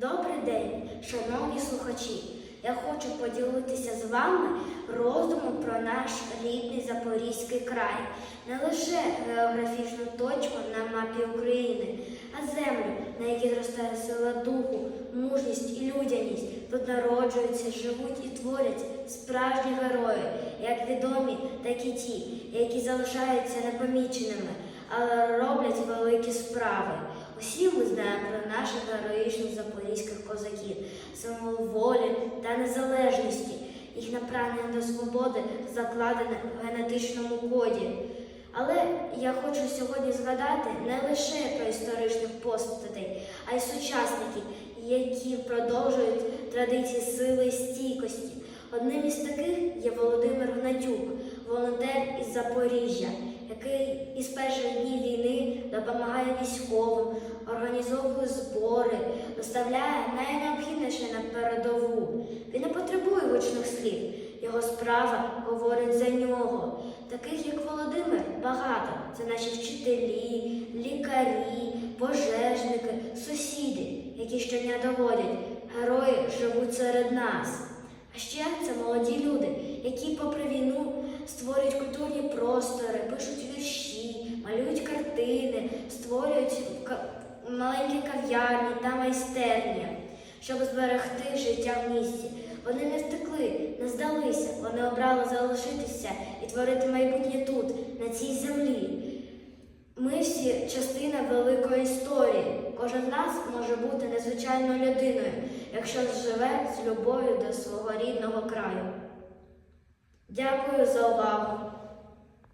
Добрий день, шановні слухачі. Я хочу поділитися з вами роздумом про наш рідний Запорізький край, не лише географічну точку на мапі України, а землю, на якій зростає сила духу, мужність і людяність. Тут народжуються, живуть і творять справжні герої, як відомі, так і ті, які залишаються непоміченими, але роблять великі справи. Усі ми знаємо про наших героїчних запорізьких козаків, символ та незалежності. Їхнє прагнення до свободи закладене в генетичному коді. Але я хочу сьогодні згадати не лише про історичних постатей, а й сучасників, які продовжують традиції сили і стійкості. Одним із таких є Володимир Гнатюк, волонтер із Запоріжжя, який із перших днів війни допомагає військовим, організовує збори, доставляє найнеобхідніше на передову. Він не потребує гучних слів. Його справа говорить за нього. Таких, як Володимир, багато. Це наші вчителі, лікарі, пожежники, сусіди, які щодня доводять, герої живуть серед нас. А ще це молоді люди, які, попри війну, створюють картини, створюють маленькі кав'ярні та майстерні, щоб зберегти життя в місті. Вони не втекли, не здалися, вони обрали залишитися і творити майбутнє тут, на цій землі. Ми всі частина великої історії. Кожен з нас може бути незвичайною людиною, якщо живе з любов'ю до свого рідного краю. Дякую за увагу.